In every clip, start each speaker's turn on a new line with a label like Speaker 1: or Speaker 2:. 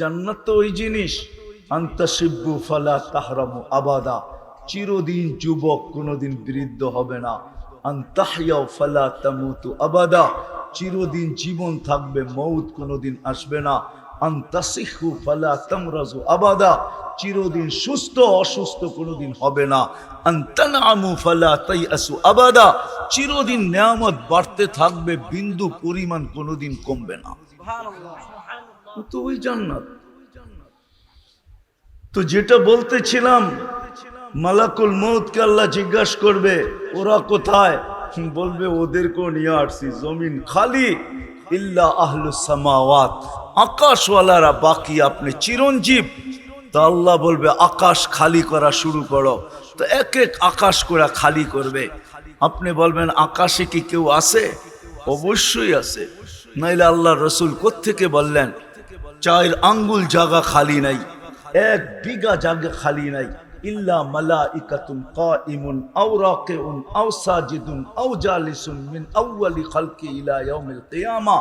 Speaker 1: জান্নাত তো ওই জিনিস। আন্তাসিব্বু ফালা তাহরামু আবাদা। চিরদিন যুবক কোনোদিন বৃদ্ধ হবে না। আন্তাহিয়াও ফালা তামুতু আবাদা। চিরদিন জীবন থাকবে মৌত কোনোদিন আসবে না। আন্তাসিহু ফালা তামরাজু আবাদা। চিরদিন সুস্থ অসুস্থ কোনোদিন হবে না। আন্তানামু ফালা তাইয়াসু আবাদা। চিরদিন নেয়ামত বাড়তে থাকবে, বিন্দু পরিমাণ কোনোদিন কমবে না। তো ওই জান্নাত। তো যেটা বলতেছিলাম, মালাকুল মৌতকে আল্লাহ জিজ্ঞাসা করবে, ওরা কোথায়? বলবে ওদেরকেও নিয়ে আসছি জমিন খালি, ইল্লা আহলু সামাওয়াত। আকাশওয়ালারা বাকি, আপনি চিরঞ্জীব। তো আল্লাহ বলবে, আকাশ খালি করা শুরু করো। তো এক এক আকাশ করে খালি করবে। আপনি বলবেন, আকাশে কি কেউ আছে? অবশ্যই আছে। নাইলে আল্লাহ রসুল কোত্থেকে বললেন? চার আঙ্গুল জায়গা খালি নাই, এক বিঘা জায়গা খালি নাই। ইল্লা মালাইকাতুন কাইমুন আও রাকিউন আও সাজিদুন আও জালিসুন মিন আউয়ালি খালকি ইলা ইয়াউমিল কিয়ামা।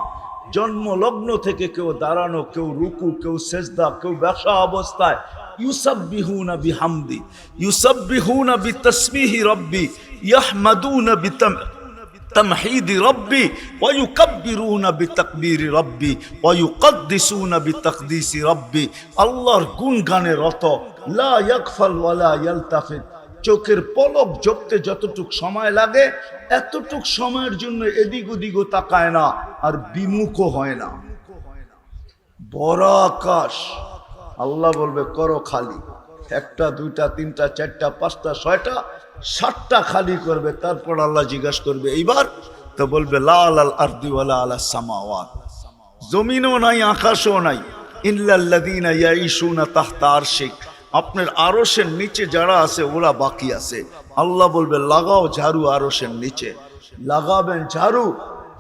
Speaker 1: জন্ম লগ্ন থেকে কেউ দাঁড়ানো, কেউ রুকু, কেউ সেজদা, কেউ ব্যবসা অবস্থায়, ইউসাব্বিহুনা বিহামদি, ইউসাব্বিহুনা বিতাসবিহি রব্বি, ইয়াহমাদুনা বিতাম তামহিদি রব্বি, ওয়ায়ুকাব্বিরুনা বিতাকবিরি রব্বি, ওয়ায়ুকদ্দিসুনা বিতাকদিসি রব্বি। আল্লাহর গুণগানে রত, লা ইয়াকফাল ওয়ালা ইয়ালতাফিত চোখের পলক জপতে যতটুক সময় লাগে, এতটুক সময়ের জন্য এদিক ওদিকও তাকায় না, আর বিমুখও হয় না। বড় আকাশ। আল্লাহ বলবে, করো খালি। একটা, দুইটা, তিনটা, চারটা, পাঁচটা, ছয়টা সাতটা খালি করবে, তারপর আল্লাহ জিজ্ঞাসা করবে, এইবার? তো বলবে লাল আল আর্দিওয়ালা আলা সামাওয়াত। জমিনও নাই, আকাশও নাই। ইল্লাল্লাযীনা ইয়াইশুনা তাহতা আরশিক। আপনার আরশের নিচে যারা আছে, ওরা বাকি আছে। আল্লাহ বলবে, লাগাও ঝাড়ু আরশের নিচে। লাগাবেন ঝাড়ু।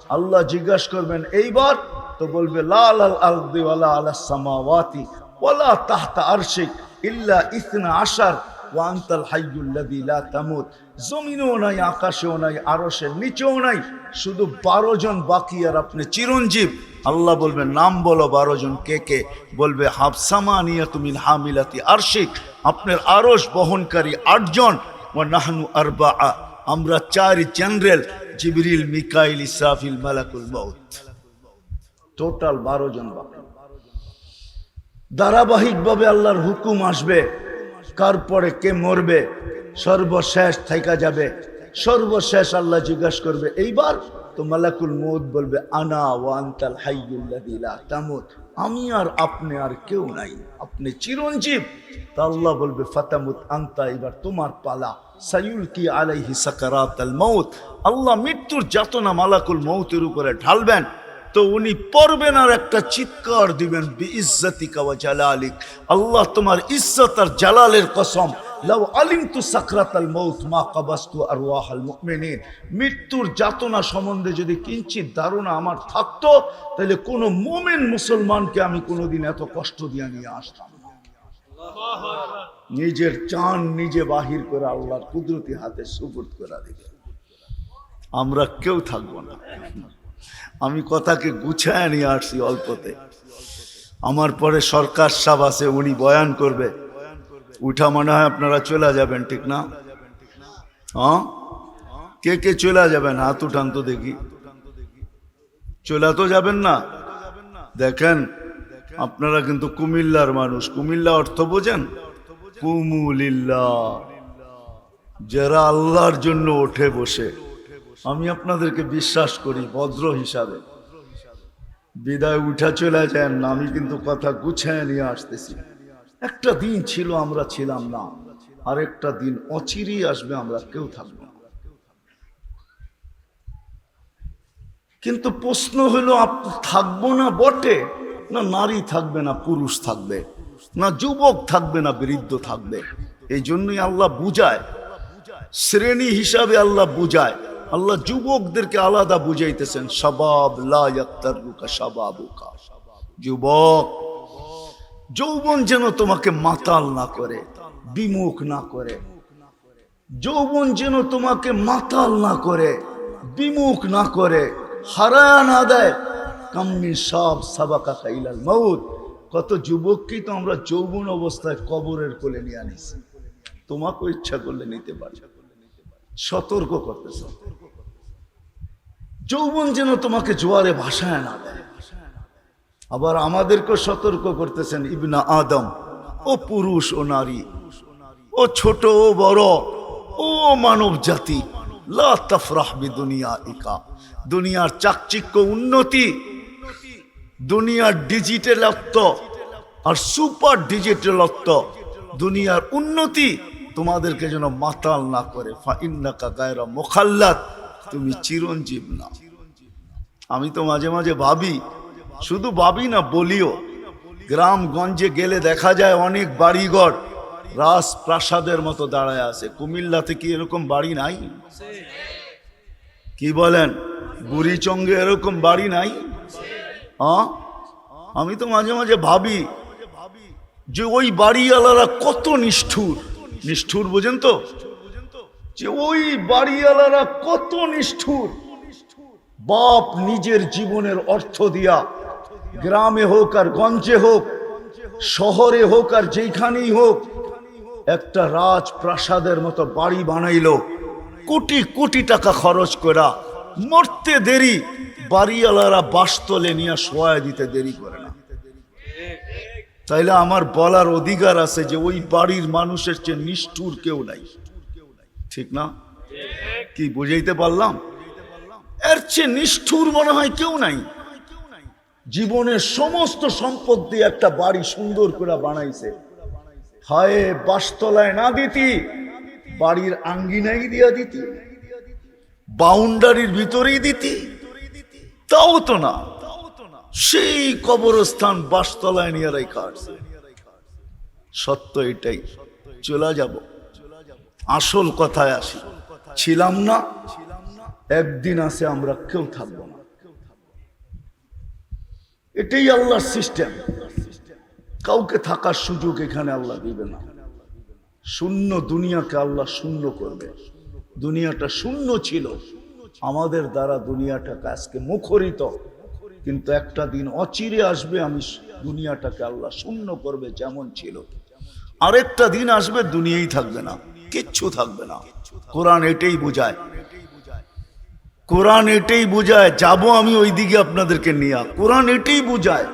Speaker 1: আল্লাহ জিজ্ঞাসা করবেন, এইবার? তো বলবে লাল আল আর্দিওয়ালা আলা সামাওয়াতি ওয়ালা তাহতা আরশিক। ইল্লা ইসনা আশার। ওয়ান্তাল নাই, আকাশেও নাই, আরশের নিচেও নাই। শুধু বারো জন বাকি আর আপনি চিরঞ্জীব। আল্লাহ বলবে, নাম বলো বারো জন কে কে? বলবে হাফসামা তুমি হামিলাতি আরশিক। আপনার আরশ বহনকারী আটজন ও নাহনু আরবা আমরা চার জেনারেল, জিবরিল, মিকাইল, ইসরাফিল, মালাকুল মউত। টোটাল বারো জন বাকি। ধারাবাহিকভাবে আল্লাহর হুকুম আসবে। কার পরে কে মরবে, সর্বশেষ থাইকা যাবে। সর্বশেষ আল্লাহ জিজ্ঞাসা করবে, এইবার তো মালাকুল মৌত বলবে, আনা ও আন্তাল হাইয়ুল্লাদিলা তামুত। আমি আর আপনি আর কেউ নাই, আপনি চিরঞ্জীব। তা আল্লাহ বলবে, ফাতামুত আন্তা, এবার তোমার পালা। সাইউল কি আলাইহি সাকারাত আল মৌত আল্লাহ মৃত্যুর যাতনা মালাকুল মৌতের উপরে ঢালবেন। তো উনি পড়বেন আর একটা চিৎকার দিবেন বি ইজ্জতিকা ওয়া জালালিক, আল্লাহ তোমার ইজ্জত আর জালালের কসম। লাউ আলিমতু সাকরাতাল মউত মা কাবাস্তু আরওয়াহাল মুমিনিন। মৃত্যুর যাতনা সম্বন্ধে যদি কিঞ্চিত ধারণা আমার থাকতো, তাহলে কোনো মোমেন মুসলমানকে আমি কোনোদিন এত কষ্ট দিয়ে নিয়ে আসতাম। নিজের চান নিজে বাহির করে আল্লাহর কুদরতি হাতে সুপুর্দ করে দিবে। আমরা কেউ থাকব না। আমি কথাকে গুছায় নিয়ে আসছি অল্পতে। আমার পরে সরকার সাহেব আছে, উনি বয়ান করবে। উঠা মনে হয় আপনারা চলে যাবেন, ঠিক না? হ্যাঁ? কে কে চলে যাবেন? হাত উঠান তো দেখি। চলে তো যাবেন না? দেখেন, আপনারা কিন্তু কুমিল্লার মানুষ। কুমিল্লা অর্থ বোঝেন? কুমুলিল্লা যারা আল্লাহর জন্য ওঠে বসে। আমি আপনাদেরকে বিশ্বাস করি, ভদ্র হিসাবে। বিদায় উঠা চলে যান না আমি কিন্তু কথা গুছায় নিয়ে আসতেছি। একটা দিন ছিল, আমরা ছিলাম না। আর একটা দিন অচিরেই আসবে, আমরা কেউ থাকব না। কিন্তু প্রশ্ন হলো থাকব না বটে? না নারী থাকবে, না পুরুষ থাকবে? না যুবক থাকবে, না বৃদ্ধ থাকবে? এই জন্যই আল্লাহ বুঝায়। শ্রেণি হিসাবে আল্লাহ বুঝায়। আল্লাহ যুবকদেরকে আলাদা বুঝাইতেছেন সবাব লাকা সবাবুকা যুবক, যৌবন যেন তোমাকে মাতাল না করে, বিমুখ না করে। যৌবন যেন তোমাকে মাতাল না করে, বিমুখ না করে। হারায় না দেয়। কাম্মি সব সাবাকা খাইলাল মৌত কত যুবককেই তো আমরা যৌবন অবস্থায় কবরের কোলে নিয়ে আনিছি। তোমাকেও ইচ্ছা করলে নিতে পারি। সতর্ক করতেছে। যৌবন যেন তোমাকে জোয়ারে ভাসায় না দেয়। আবার আমাদেরকে সতর্ক করতেছেন ইবনা আদম। ও পুরুষ, ও নারী। ও ছোট, ও বড়। ও মানব জাতি। লা তাফরাহ দুনিয়া ইকা দুনিয়ার চাকচিক্য উন্নতি। দুনিয়ার ডিজিটালত্ব আর সুপার ডিজিটালত্ব। দুনিয়ার উন্নতি তোমাদেরকে যেন মাতাল না করে। ফাইন্নাকা গায়রা মোখাল্লাত তুমি চিরঞ্জীব না। আমি তো মাঝে মাঝে ভাবি, শুধু ভাবি না, বলিও, গ্রামগঞ্জে গেলে দেখা যায় অনেক বাড়িঘর রাস প্রাসাদের মতো দাঁড়ায় আছে। কুমিল্লাতে কি এরকম বাড়ি নাই? কি বলেন? বুড়িচঙ্গে এরকম বাড়ি নাই? আমি তো মাঝে মাঝে ভাবি যে ওই বাড়িওয়ালারা কত নিষ্ঠুর। নিষ্ঠুর, বোঝেন তো? যে ওই বাড়িওয়ালারা কত নিষ্ঠুর। বাপ নিজের জীবনের অর্থ দিয়া গ্রামে হোক আর গঞ্জে হোক, শহরে হোক আর যেখানেই হোক, একটা রাজপ্রাসাদের মতো বাড়ি বানাইল। কোটি কোটি টাকা খরচ করা মরতে দেরি, বাড়িওয়ালারা বাসতলে নিয়ে শোয়া দিতে দেরি করে না। তাইলে আমার বলার অধিকার আছে যে ওই বাড়ির মানুষের চেয়ে নিষ্ঠুর কেউ নাই। ঠিক না? কি বুঝাইতে পারলাম? এর চেয়ে নিষ্ঠুর মনে হয় কেউ নাই। জীবনের সমস্ত সম্পদ দিয়ে একটা বাড়ি সুন্দর করে বানাইছে। হায়, বাসতলায় না দিতি, বাড়ির আঙ্গিনাই দিয়া দিতি, বাউন্ডারির ভিতরেই দিতি। তাও তো না, সেই কবরস্থান বাসতলায় নিয়ে আছে। সত্য এটাই, চলে যাব। আসল কথায় আসি। ছিলাম না, একদিন আছে আমরা কেউ থাকব না। এটাই আল্লাহর সিস্টেম। কাউকে থাকার সুযোগ এখানে আল্লাহ দিবে না। শূন্য দুনিয়াকে আল্লাহ শূন্য করবে। দুনিয়াটা শূন্য ছিল। আমাদের দ্বারা দুনিয়াটাকে আজকে মুখরিত। কিন্তু একটা দিন অচিরে আসবে, আমি দুনিয়াটাকে আল্লাহ শূন্য করবে যেমন ছিল। আরেকটা দিন আসবে, দুনিয়াই থাকবে না। কিচ্ছু থাকবে না। কোরআন এটাই বোঝায়। কোরআন এটাই বোঝায়, যাব আমি ওই দিকে আপনাদেরকে নিয়ে। কোরআন এটাই বোঝায়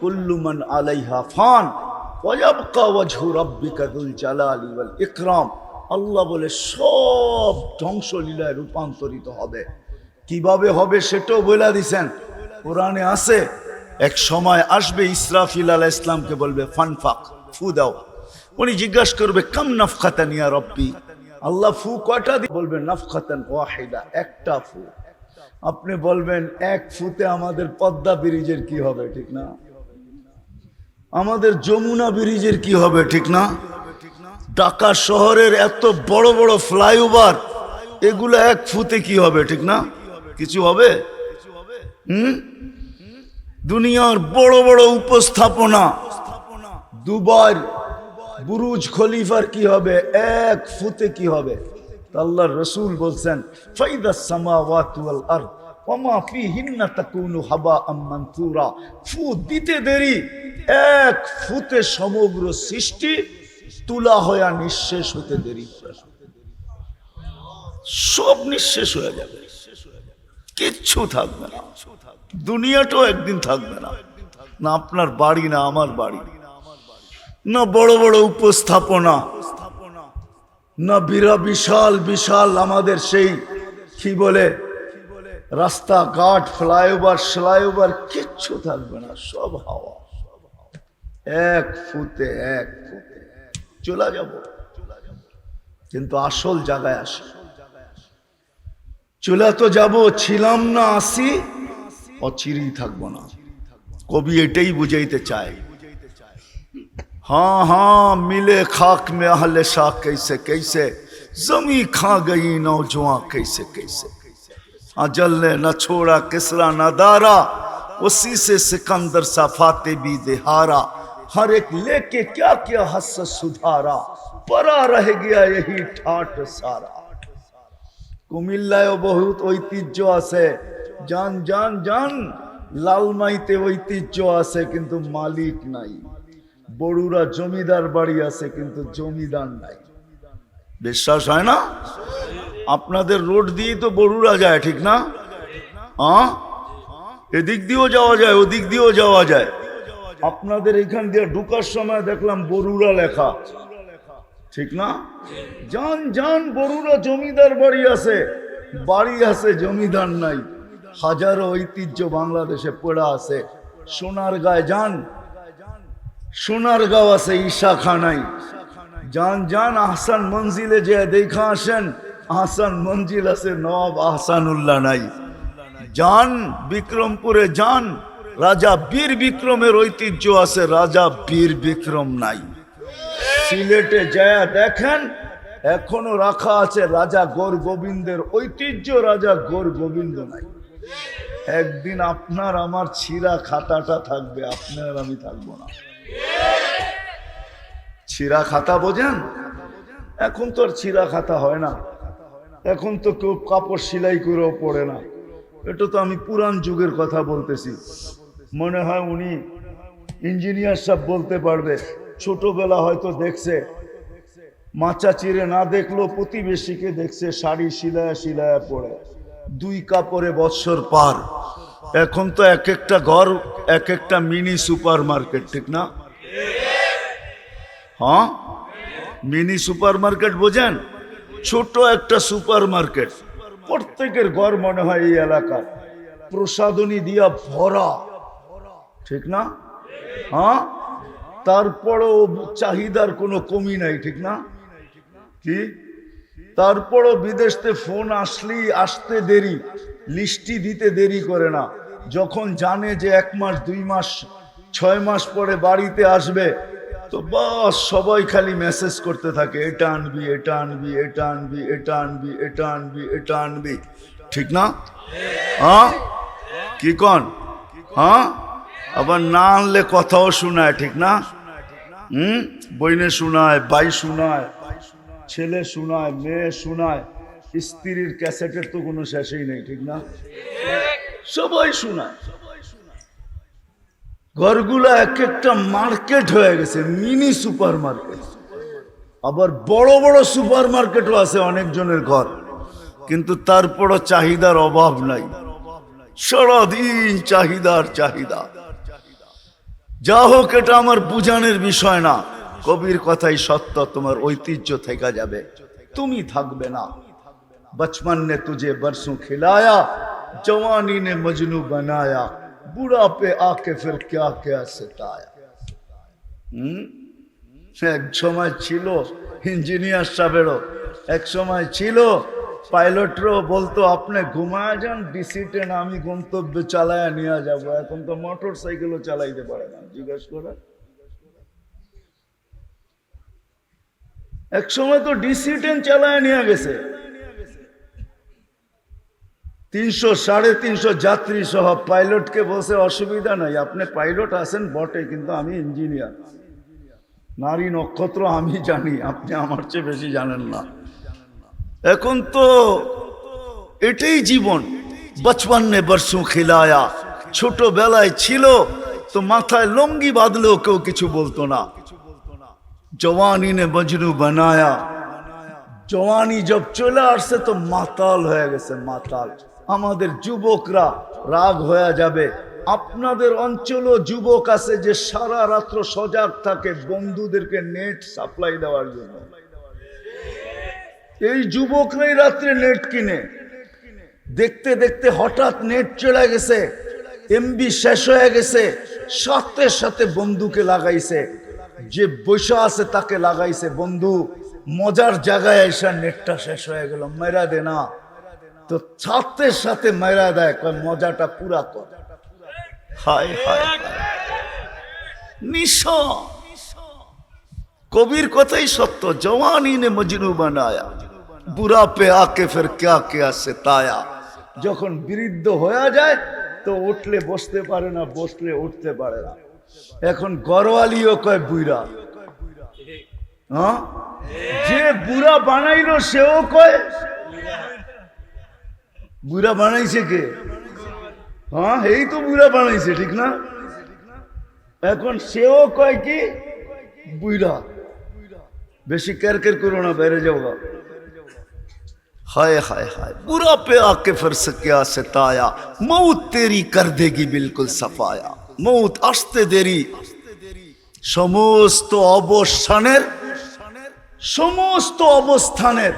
Speaker 1: কুল্লুমান আলাইহা ফান ইকরাম। আল্লাহ বলে, সব ধ্বংসলীলায় রূপান্তরিত হবে। কীভাবে হবে সেটাও বলে দিছেন। কোরআনে আছে, এক সময় আসবে ইসরাফিল আলাহ ইসলামকে বলবে, ফানফাক, ফু দাও। উনি জিজ্ঞাসা করবে, কাম নফখাতানিয়া রব্বি? আল্লাহ ফু কয়টা দিয়ে বলবে, নফখাতান ওয়াহিদা, একটা ফু। আপনি বলবেন, এক ফুতে আমাদের পদ্মা ব্রিজের কি হবে, ঠিক না? আমাদের যমুনা ব্রিজের কি হবে, ঠিক না? ঢাকা শহরের এত বড় বড় ফ্লাইওভার, এগুলো এক ফুতে কি হবে, ঠিক না? কিছু হবে? হুম? দুনিয়ার বড় বড় উপস্থাপনা দুবার বুরুজ খলিফার কি হবে? এক ফুতে কি হবে? আল্লাহর রসুল বলছেন এক ফুতে সমগ্র সৃষ্টি তুলা হয়ে নিঃশেষ হতে দেরি। সব নিঃশেষ হয়ে যাবে। কিচ্ছু থাকবে না। দুনিয়াটাও একদিন থাকবে না। না আপনার বাড়ি, না আমার বাড়ি। না বড় বড় উপস্থাপনা, না বিরা বিশাল বিশাল আমাদের সেই, কি বলে রাস্তাঘাট ফ্লাইওভার ফ্লাইওভার কিচ্ছু থাকবে না, সব হাওয়া। এক ফুতে এক ফুতে চলে যাব। কিন্তু আসল জায়গায় আসি। চলে তো যাব, ছিলাম না, আসি, অচিরেই থাকব না। কবি এটাই বুঝাইতে চায়। हाँ हाँ मिले खाक में अहले शाह कैसे कैसे जमी खा गई नौजवान कैसे कैसे अजल ने न छोड़ा किसरा न दारा उसी से सिकंदर सा फाते भी देहारा हर एक लेके क्या क्या हस सुधारा परा रह गया यही ठाट सारा কুমিল্লায়ও বহুত ঐতিহ্য আছে যান যান যান লালমাইতে ঐতিহ্য আছে কিন্তু মালিক নাই বড়ুরা জমিদার বাড়ি আছে, কিন্তু জমিদার নাই। বিশ্বাস হয় না? আপনাদের রোড দিয়েই তো বড়ুরা যায়, ঠিক না? হ্যাঁ এদিক দিয়েও যাওয়া যায়, ওদিক দিয়েও যাওয়া যায়। আপনাদের এখান দিয়ে ঢুকার সময় দেখলাম বড়ুরা লেখা। ঠিক না? যান যান, বড়ুরা জমিদার বাড়ি আছে। বাড়ি আছে, জমিদার নাই। হাজারো ঐতিহ্য বাংলাদেশে পড়া আছে। সোনার গায়ে যান। সোনার গাঁও আছে ঈশা খানাই যান যান আহসান মঞ্জিলে যে দেখা আসেন, আহসান মঞ্জিল আছে নব আহসানুল্লাহ নাই। যান বিক্রমপুরে যান রাজা বীর বিক্রমের ঐতিহ্য আছে, রাজা বীর বিক্রম নাই। সিলেটে যায় দেখেন, এখনও রাখা আছে রাজা গোর গোবিন্দের ঐতিহ্য, রাজা গোর গোবিন্দ নাই। একদিন আপনার আমার ছিঁড়া খাতাটা থাকবে, আপনার আমি থাকব না। ছিঁড়া খাতা বোঝেন? এখন তো আর ছিঁড়া খাতা হয় না। এখন তো কেউ কাপড় সেলাই করেও পড়ে না। এটা তো আমি পুরান যুগের কথা বলতেছি। মনে হয় উনি ইঞ্জিনিয়ার সব বলতে পারবে, ছোটবেলা হয়তো দেখছে, মাচা চিরে না দেখল প্রতিবেশীকে দেখছে, শাড়ি শিলায়া শিলায়া পড়ে। দুই কাপড়ে বৎসর পার। এখন তো এক একটা ঘর, এক একটা মিনি সুপার মার্কেট ঠিক না? হ্যাঁ? মিনি সুপার মার্কেট বোঝেন? ছোট একটা সুপার মার্কেট প্রত্যেকের ঘর মনে হয় এই এলাকার। প্রসাদনী দিয়া ভরা। ঠিক না? হ্যাঁ? তারপরও চাহিদার কোনো কমি নাই, ঠিক না? কি? তারপরও বিদেশতে ফোন আসলেই আসতে দেরি, লিস্টি দিতে দেরি করে না। যখন জানে যে এক মাস, দুই মাস, ছয় মাস পরে বাড়িতে আসবে তো বাস, সবাই খালি মেসেজ করতে থাকে এটা আনবি এটা আনবি এটা আনবি এটা আনবি এটা আনবি এটা আনবি ঠিক না? হ্যাঁ? কি কন? হ্যাঁ? আবার না আনলে কথাও শোনায়, ঠিক না? হুম? বইনে শোনায় বাই শোনায়, ছেলে শোনায়, মেয়ে শোনায়, স্ত্রীর ক্যাসেটের তো কোনো শেষই নেই, ঠিক না? সবাই শোনায়। ঘরগুলো এক একটা মার্কেট হয়ে গেছে, মিনি সুপার মার্কেট আবার বড় বড় সুপার মার্কেটও আছে অনেকজনের ঘর, কিন্তু তারপরও চাহিদার অভাব নাই। সারাদিন চাহিদার চাহিদা। যা হোক, এটা আমার বুঝানের বিষয় না। কবির কথাই সত্য, তোমার ঐতিহ্য থেকে যাবে। তুমি থাকবে না। বচপন নে তুঝে বরসু খিলায়া, জওয়ানি নে মজনু বানায়া। बुढ़ा पे आके फिर क्या क्या सताया হুম এক সময় ছিল ইঞ্জিনিয়ার সাহেবেরও এক সময় ছিল পাইলটরও বলতো আপনি ঘুমায় যান ডিসি ট্রেন আমি গন্তব্যে চালায় নিয়ে যাব এখন তো মোটর সাইকেলও চালাইতে পারে না জিজ্ঞেস করে এক সময় তো ডিসি ট্রেন চালায় নিয়ে গেছে তিনশো সাড়ে তিনশো যাত্রী সহ পাইলটকে বসে অসুবিধা নাই, আপনি পাইলট আছেন বটে, কিন্তু আমি ইঞ্জিনিয়ার। নারী নক্ষত্র আমি জানি, আপনি আমার চেয়ে বেশি জানেন না। এখন তো এটাই জীবন বচপন্নে বর্ষো খিলায়া। ছোটবেলায় ছিল, তো মাথায় লঙ্গি বাঁধলেও কেউ কিছু বলতো না। জওয়ানি নে মজনু বানায়া। জওয়ানি জব চলে আসছে, তো মাতাল হয়ে গেছে, মাতাল। আমাদের যুবকরা রাগ হয়ে যাবে। আপনাদের অঞ্চলও যুবক আছে যে সারা রাত্র সজাগ থাকে বন্ধুদেরকে নেট সাপ্লাই দেওয়ার জন্য। এই যুবকরাই রাত্রে নেট কিনে। দেখতে দেখতে হঠাৎ নেট চলে গেছে এমবি শেষ হয়ে গেছে, সাথে সাথে বন্ধুকে লাগাইছে। যে বৈশা আছে তাকে লাগাইছে, বন্ধু, মজার জায়গায় এসে নেটটা শেষ হয়ে গেল, মেরা দে না তো সাথে সাথে মেরা দেয় মজাটা পুরা কর। হায় হায়। নিশা কবির কথাই সত্য, জওয়ানি নে মজনু বানায়া। বুড়া পে আকে ফের ক্যা ক্যা সে তায়া। যখন বৃদ্ধ হয়ে যায়, তো উঠলে বসতে পারে না, বসলে উঠতে পারে না। এখন গরওয়ালিও কয় বুইরা হ্যাঁ? যে বুড়া বানাইলো, সেও কয় বুড়া বানাইছে কে হ্যাঁ এই তো বুড়া বানাইছে ঠিক না এখন সেও কয় কি বুড়া বেশি কের কের করো না বাইরে যাও গা। हाय हाय हाय बुरा पे आके फिर से क्या सताया मौत तेरी कर देगी बिल्कुल सफाया मौत আসতে দেরি সমস্ত অবস্থানের সমস্ত অবস্থানের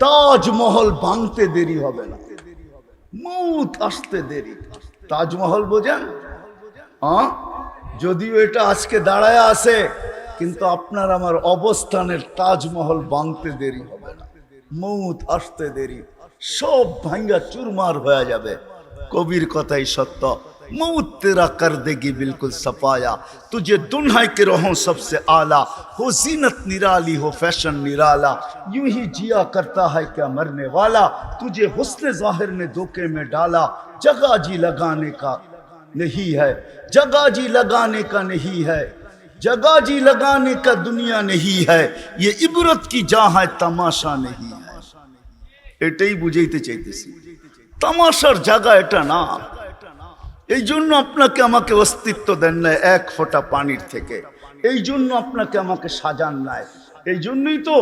Speaker 1: তাজমহল ভাঙতে দেরি হবে না মৌত আসতে দেরি। তাজমহল বোঝেন? যদিও এটা আজকে দাঁড়ায় আছে, কিন্তু আপনার আমার অবস্থানের তাজমহল বাঁধতে দেরি হবে না। মৌত আসতে দেরি। সব ভাঙ্গা চুরমার হয়ে যাবে। কবির কথাই সত্য। موت تیرا کر دے گی بالکل سفایا تجھے دنہائی کے رہوں سب سے اعلیٰ۔ ہو زینت نرالی، ہو فیشن نرالا۔ یوں ہی جیا کرتا ہے کیا مرنے والا۔ تجھے حسن ظاہر نے دھوکے میں ڈالا۔ جگہ جی لگانے کا نہیں ہے۔ جگہ جی لگانے کا نہیں ہے۔ جگہ جی لگانے کا دنیا نہیں ہے۔ یہ عبرت کی جاں ہے، تماشا نہیں ہے۔ ایٹے ہی بجھے ہی এটাই বুঝাইতে চাইতেছি تماشا جگہ এটা نا এই জন্য আপনাকে আমাকে অস্তিত্ব দেন না এক ফোঁটা পানির থেকে। এই জন্য আপনাকে আমাকে সাজান নাই। এই জন্যই তো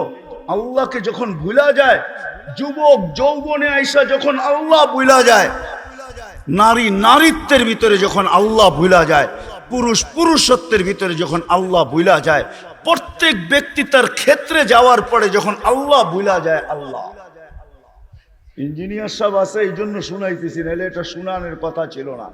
Speaker 1: আল্লাহকে যখন ভুলা যায়, যুবক যৌবনে আইসা যখন আল্লাহ ভুলা যায়, নারী নারীত্বের ভিতরে যখন আল্লাহ ভুলা যায়, পুরুষ পুরুষত্বের ভিতরে যখন আল্লাহ ভুলা যায়, প্রত্যেক ব্যক্তি তার ক্ষেত্রে যাওয়ার পরে যখন আল্লাহ ভুলা যায়, আল্লাহ। ইঞ্জিনিয়ার সব আছে এই জন্য শুনাইতেছি নাহলে এটা শুনানোর কথা ছিল না।